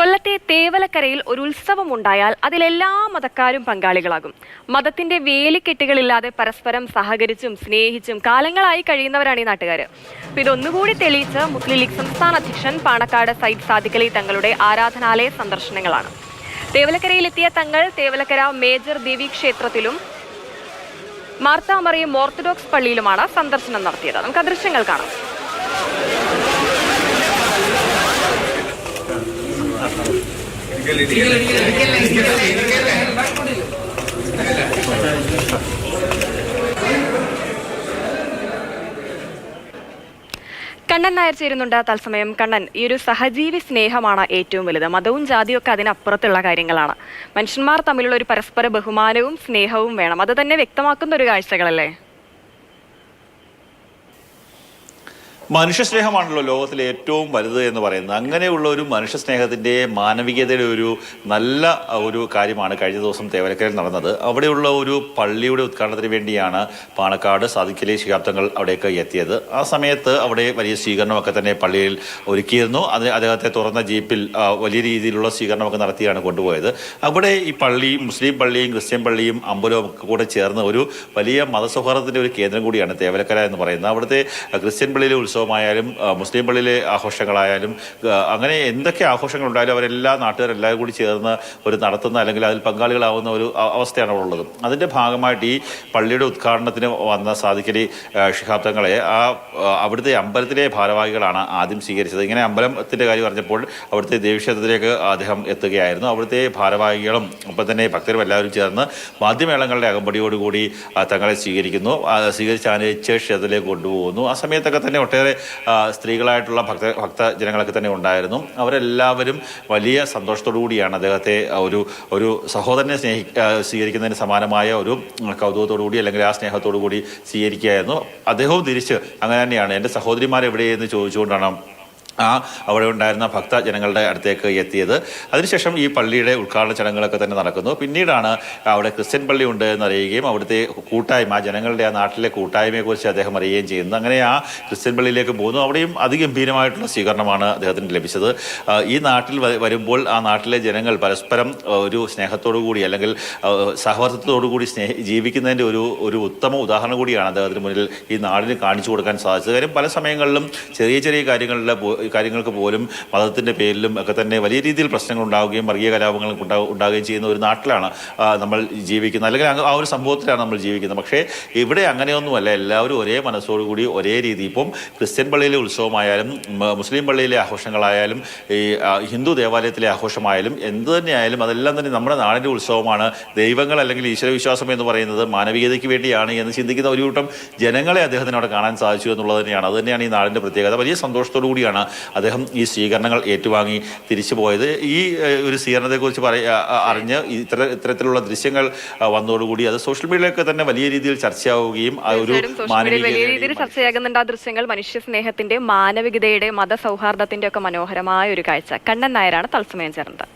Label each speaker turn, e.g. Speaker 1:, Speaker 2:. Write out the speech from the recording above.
Speaker 1: കൊല്ലത്തെ തേവലക്കരയിൽ ഒരു ഉത്സവമുണ്ടായാൽ അതിലെല്ലാ മതക്കാരും പങ്കാളികളാകും. മതത്തിന്റെ വേലിക്കെട്ടുകളില്ലാതെ പരസ്പരം സഹകരിച്ചും സ്നേഹിച്ചും കാലങ്ങളായി കഴിയുന്നവരാണ് ഈ നാട്ടുകാർ ഇതൊന്നുകൂടി തെളിയിച്ച് മുസ്ലിം ലീഗ് സംസ്ഥാന അധ്യക്ഷൻ പാണക്കാട് സയ്യിദ് സാദിഖലി തങ്ങളുടെ ആരാധനാലയ സന്ദർശനങ്ങളാണ്. തേവലക്കരയിലെത്തിയ തങ്ങൾ തേവലക്കര മേജർ ദേവി ക്ഷേത്രത്തിലും മാർത്താമറിയം ഓർത്തഡോക്സ് പള്ളിയിലുമാണ് സന്ദർശനം നടത്തിയത്. നമുക്ക് ദൃശ്യങ്ങൾ കാണാം. കണ്ണൻ നായർ ചേരുന്നുണ്ട് തത്സമയം. കണ്ണൻ ഈ ഒരു സഹജീവി സ്നേഹമാണ് ഏറ്റവും വലുത്. മതവും ജാതിയും ഒക്കെ അതിനപ്പുറത്തുള്ള കാര്യങ്ങളാണ്. മനുഷ്യന്മാർ തമ്മിലുള്ള ഒരു പരസ്പര ബഹുമാനവും സ്നേഹവും വേണം. അത് തന്നെ വ്യക്തമാക്കുന്ന ഒരു കാഴ്ചകളല്ലേ?
Speaker 2: മനുഷ്യ സ്നേഹമാണല്ലോ ലോകത്തിലെ ഏറ്റവും വലുത് എന്ന് പറയുന്നത്. അങ്ങനെയുള്ള ഒരു മനുഷ്യ സ്നേഹത്തിന്റെ മാനവികതയുടെ ഒരു നല്ല ഒരു കാര്യമാണ് കഴിഞ്ഞ ദിവസം തേവലക്കരയിൽ നടന്നത്. അവിടെയുള്ള ഒരു പള്ളിയുടെ ഉദ്ഘാടനത്തിന് വേണ്ടിയാണ് പാണക്കാട് സാധിക്കലെ ശിഹാബ്ദങ്ങൾ അവിടേക്ക് എത്തിയത്. ആ സമയത്ത് അവിടെ വലിയ സ്വീകരണമൊക്കെ തന്നെ പള്ളിയിൽ ഒരുക്കിയിരുന്നു. അത് അദ്ദേഹത്തെ തുറന്ന ജീപ്പിൽ വലിയ രീതിയിലുള്ള സ്വീകരണമൊക്കെ നടത്തിയാണ് കൊണ്ടുപോയത്. അവിടെ ഈ പള്ളി മുസ്ലിം പള്ളിയും ക്രിസ്ത്യൻ പള്ളിയും അമ്പലവും ഒക്കെ കൂടെ ചേർന്ന് ഒരു വലിയ മതസൗഹാർദ്ദത്തിന്റെ ഒരു കേന്ദ്രം കൂടിയാണ് തേവലക്കര എന്ന് പറയുന്നത്. അവിടുത്തെ ക്രിസ്ത്യൻ പള്ളിയിലെ ഉത്സവമായാലും ആ, മുസ്ലിം പള്ളിയിലെ ആഘോഷങ്ങളായാലും അങ്ങനെ എന്തൊക്കെ ആഘോഷങ്ങൾ ഉണ്ടായാലും അവരെല്ലാ നാട്ടുകാരെല്ലാവരും കൂടി ചേർന്ന് ഒരു നടത്തുന്ന അല്ലെങ്കിൽ അതിൽ പങ്കാളികളാവുന്ന ഒരു അവസ്ഥയാണ് ഉള്ളത്. അതിന്റെ ഭാഗമായിട്ട് ഈ പള്ളിയുടെ ഉദ്ഘാടനത്തിന് വന്ന സാധിക്കലി ശിഹാബ് തങ്ങളെ ആ അവിടുത്തെ അമ്പലത്തിലെ ഭാരവാഹികളാണ് ആദ്യം സ്വീകരിച്ചത്. ഇങ്ങനെ അമ്പലത്തിന്റെ കാര്യം പറഞ്ഞപ്പോൾ അവിടുത്തെ ദേവീക്ഷേത്രത്തിലേക്ക് അദ്ദേഹം എത്തുകയായിരുന്നു. അവിടുത്തെ ഭാരവാഹികളും ഒപ്പം തന്നെ ഭക്തരും എല്ലാവരും ചേർന്ന് വാദ്യമേളങ്ങളുടെ അകമ്പടിയോടുകൂടി തങ്ങളെ സ്വീകരിക്കുന്നു. സ്വീകരിച്ച് ആനയിച്ച് ക്ഷേത്രത്തിലേക്ക് കൊണ്ടുപോകുന്നു. ആ സമയത്തൊക്കെ തന്നെ ഒട്ടേറെ ആ, സ്ത്രീകളായിട്ടുള്ള ഭക്ത ഭക്തജനങ്ങളൊക്കെ തന്നെ ഉണ്ടായിരുന്നു. അവരെല്ലാവരും വലിയ സന്തോഷത്തോടു കൂടിയാണ് അദ്ദേഹത്തെ ഒരു ഒരു സഹോദരനെ സ്നേഹി സ്വീകരിക്കുന്നതിന് സമാനമായ ഒരു കൗതുകത്തോടു കൂടി അല്ലെങ്കിൽ ആ സ്നേഹത്തോടു കൂടി സ്വീകരിക്കുകയായിരുന്നു. അദ്ദേഹവും തിരിച്ച് അങ്ങനെ തന്നെയാണ്. എന്റെ സഹോദരിമാരെവിടെയെന്ന് ചോദിച്ചുകൊണ്ടാണ് ആ അവിടെ ഉണ്ടായിരുന്ന ഭക്തജനങ്ങളുടെ അടുത്തേക്ക് എത്തിയത്. അതിനുശേഷം ഈ പള്ളിയുടെ ഉദ്ഘാടന ചടങ്ങുകളൊക്കെ തന്നെ നടക്കുന്നു. പിന്നീടാണ് അവിടെ ക്രിസ്ത്യൻ പള്ളി ഉണ്ട് എന്ന് അറിയുകയും അവിടുത്തെ കൂട്ടായ്മ ജനങ്ങളുടെ ആ നാട്ടിലെ കൂട്ടായ്മയെക്കുറിച്ച് അദ്ദേഹം അറിയുകയും ചെയ്യുന്നു. അങ്ങനെ ആ ക്രിസ്ത്യൻ പള്ളിയിലേക്ക് പോകുന്നു. അവിടെയും അതിഗംഭീരമായിട്ടുള്ള സ്വീകരണമാണ് അദ്ദേഹത്തിന് ലഭിച്ചത്. ഈ നാട്ടിൽ വരുമ്പോൾ ആ നാട്ടിലെ ജനങ്ങൾ പരസ്പരം ഒരു സ്നേഹത്തോടു കൂടി അല്ലെങ്കിൽ സഹവർത്തത്തോടുകൂടി കൂടി സ്നേഹ ജീവിക്കുന്നതിന്റെ ഒരു ഒരു ഉത്തമ ഉദാഹരണം കൂടിയാണ് അദ്ദേഹത്തിന് മുന്നിൽ ഈ നാടിന് കാണിച്ചു കൊടുക്കാൻ സാധിച്ചത്. കാര്യം പല സമയങ്ങളിലും ചെറിയ ചെറിയ കാര്യങ്ങളുടെ പോ- കാര്യങ്ങൾക്ക് പോലും മതത്തിന്റെ പേരിലും ഒക്കെ തന്നെ വലിയ രീതിയിൽ പ്രശ്നങ്ങൾ ഉണ്ടാവുകയും വർഗീയ കലാപങ്ങൾ ഉണ്ടാ- ഉണ്ടാവുകയും ചെയ്യുന്ന ഒരു നാട്ടിലാണ് നമ്മൾ ജീവിക്കുന്നത്. അല്ലെങ്കിൽ ആ ഒരു സംഭവത്തിലാണ് നമ്മൾ ജീവിക്കുന്നത്. പക്ഷേ ഇവിടെ അങ്ങനെയൊന്നുമല്ല. എല്ലാവരും ഒരേ മനസ്സോടുകൂടി ഒരേ രീതി. ഇപ്പം ക്രിസ്ത്യൻ പള്ളിയിലെ ഉത്സവമായാലും മുസ്ലിം പള്ളിയിലെ ആഘോഷങ്ങളായാലും ഈ ഹിന്ദു ദേവാലയത്തിലെ ആഘോഷമായാലും എന്ത് തന്നെയായാലും അതെല്ലാം തന്നെ നമ്മുടെ നാടിന്റെ ഉത്സവമാണ്. ദൈവങ്ങൾ അല്ലെങ്കിൽ ഈശ്വരവിശ്വാസം എന്ന് പറയുന്നത് മാനവികതയ്ക്ക് വേണ്ടിയാണ് എന്ന് ചിന്തിക്കുന്ന ഒരു കൂട്ടം ജനങ്ങളെ അദ്ദേഹത്തിന് കാണാൻ സാധിച്ചു എന്നുള്ളത് തന്നെയാണ്. അത് തന്നെയാണ് ഈ നാടിന്റെ പ്രത്യേകത. വലിയ സന്തോഷത്തോടു കൂടിയാണ് അദ്ദേഹം ഈ സ്വീകരണങ്ങൾ ഏറ്റുവാങ്ങി തിരിച്ചു പോയത്. ഈ ഒരു സ്വീകരണത്തെക്കുറിച്ച് പറയ അറിഞ്ഞ് ഇത്തര ഇത്തരത്തിലുള്ള ദൃശ്യങ്ങൾ വന്നതോടുകൂടി അത് സോഷ്യൽ മീഡിയയിലൊക്കെ തന്നെ വലിയ രീതിയിൽ ചർച്ചയാവുകയും ഒരു
Speaker 1: വലിയ രീതിയിൽ ചർച്ചയാകുന്നുണ്ട്. ആ ദൃശ്യങ്ങൾ മനുഷ്യ സ്നേഹത്തിന്റെ മാനവികതയുടെ മതസൗഹാർദ്ദത്തിന്റെ ഒക്കെ മനോഹരമായ ഒരു കാഴ്ച. കണ്ണൻ നായരാണ് തത്സമയം ചേർന്നത്.